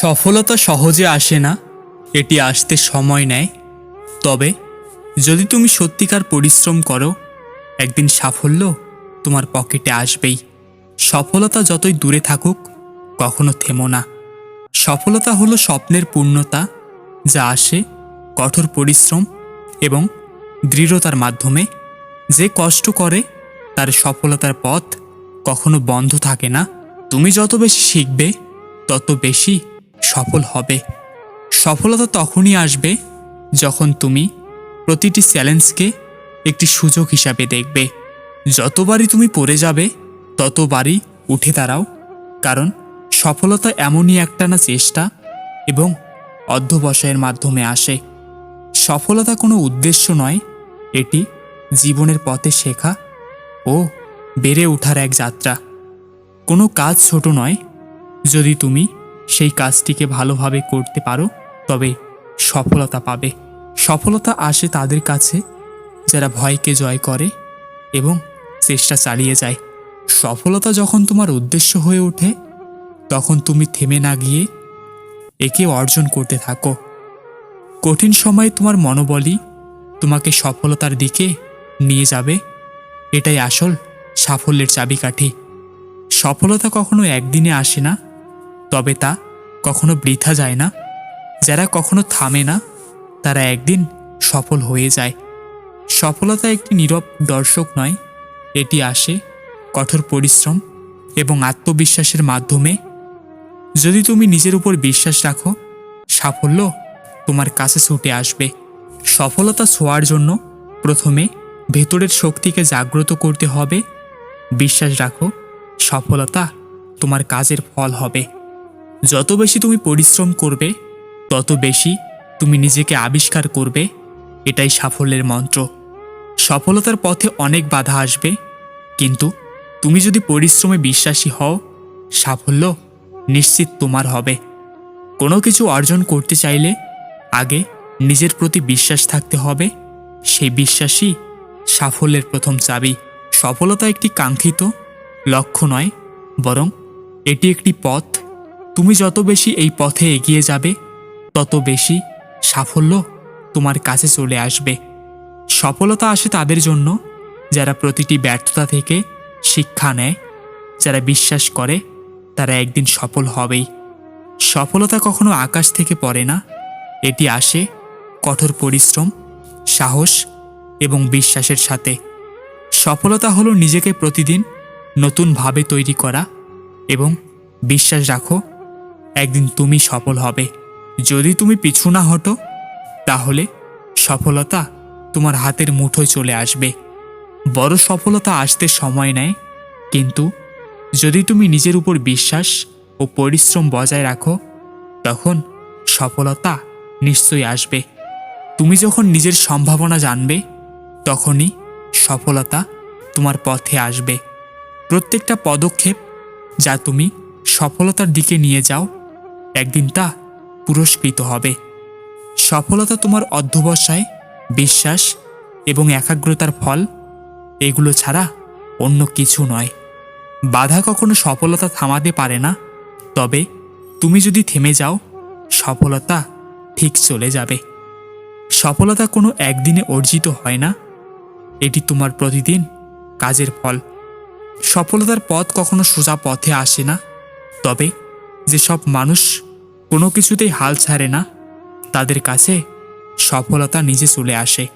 সফলতা সহজে আসে না, এটি আসতে সময় নেয়। তবে, যদি তুমি সত্যিকার পরিশ্রম করো, একদিন সাফল্য তোমার পকেটে আসবেই। সফলতা যতই দূরে থাকুক, কখনো থেমো না। সফলতা হলো স্বপ্নের পূর্ণতা, যা আসে কঠোর পরিশ্রম এবং দৃঢ়তার মাধ্যমে। যে কষ্ট করে, তার সফলতার পথ কখনো বন্ধ থাকে না। তুমি যত বেশি শিখবে, তত বেশি সফল হবে। সফলতা তখনই আসবে যখন তুমি প্রতিটি চ্যালেঞ্জকে একটি সুযোগ হিসাবে দেখবে। যতবারই তুমি পড়ে যাবে, ততবারই উঠে দাঁড়াও। কারণ সফলতা এমনই একটানা চেষ্টা এবং অধ্যবসায়ের মাধ্যমে আসে। সফলতা কোনো উদ্দেশ্য নয়, এটি জীবনের পথে শেখা ও বেড়ে ওঠার এক যাত্রা। কোনো কাজ ছোট নয়, যদি তুমি সেই কাজটিকে ভালোভাবে করতে পারো, তবে সফলতা পাবে। সফলতা আসে তাদের কাছে যারা ভয়কে জয় করে এবং চেষ্টা চালিয়ে যায়। সফলতা যখন তোমার উদ্দেশ্য হয়ে ওঠে, তখন তুমি থেমে না গিয়ে একে অর্জন করতে থাকো। কঠিন সময়ে তোমার মনোবলই তোমাকে সফলতার দিকে নিয়ে যাবে। এটাই আসল সাফল্যের চাবিকাঠি। সফলতা কখনো একদিনে আসে না তবে তা কখনো বৃথা যায় না। যারা কখনো থামে না, তারা একদিন সফল হয়ে যায়। সফলতা একটি নীরব দর্শক নয়, এটি আসে কঠোর পরিশ্রম এবং আত্মবিশ্বাসের মাধ্যমে। যদি তুমি নিজের উপর বিশ্বাস রাখো, সাফল্য তোমার কাছে ছুটে আসবে। সফলতা ছোঁয়ার জন্য প্রথমে ভেতরের শক্তিকে জাগ্রত করতে হবে। বিশ্বাস রাখো, সফলতা তোমার কাজের ফল হবে। যত বেশি তুমি পরিশ্রম করবে, তত বেশি তুমি নিজেকে আবিষ্কার করবে। এটাই সাফল্যের মন্ত্র। সফলতার পথে অনেক বাধা আসবে, কিন্তু তুমি যদি পরিশ্রমে বিশ্বাসী হও, সাফল্য নিশ্চিত তোমার হবে। কোনো কিছু অর্জন করতে চাইলে আগে নিজের প্রতি বিশ্বাস থাকতে হবে। সেই বিশ্বাসই সাফল্যের প্রথম চাবি। সফলতা একটি কাঙ্ক্ষিত লক্ষ্য নয়, বরং এটি একটি পথ। তুমি যত বেশি এই পথে এগিয়ে যাবে, তত বেশি সাফল্য তোমার কাছে চলে আসবে। সফলতা আসে তাদের জন্য, যারা প্রতিটি ব্যর্থতা থেকে শিক্ষা নেয়, যারা বিশ্বাস করে, তারা একদিন সফল হবেই। সফলতা কখনো আকাশ থেকে পড়ে না, এটি আসে কঠোর পরিশ্রম, সাহস এবং বিশ্বাসের সাথে। সফলতা হলো নিজেকে প্রতিদিন নতুনভাবে তৈরি করা এবং বিশ্বাস রাখো একদিন তুমি সফল হবে। যদি তুমি পিছু না হটো, তাহলে সফলতা তোমার হাতের মুঠোয় চলে আসবে। বড় সফলতা আসতে সময় নেয়, কিন্তু যদি তুমি নিজের উপর বিশ্বাস ও পরিশ্রম বজায় রাখো, তখন সফলতা নিশ্চয়ই আসবে। তুমি যখন নিজের সম্ভাবনা জানবে, তখনই সফলতা তোমার পথে আসবে। প্রত্যেকটা পদক্ষেপ যা তুমি সফলতার দিকে নিয়ে যাও একদিন তা পুরস্কৃত হবে। সফলতা তোমার অধ্যবসায়, বিশ্বাস এবং একাগ্রতার ফল। এগুলো ছাড়া অন্য কিছু নয়। বাধা কখনো সফলতা থামাতে পারে না। তবে তুমি যদি থেমে যাও, সফলতা ঠিক চলে যাবে। সফলতা কোনো একদিনে অর্জিত হয় না। এটি তোমার প্রতিদিন কাজের ফল। সফলতার পথ কখনো সোজা পথে আসে না। তবে যেসব মানুষ কোনো কিছুতেই হাল ছাড়ে না। তাদের কাছে সফলতা নিজে চলে আসে।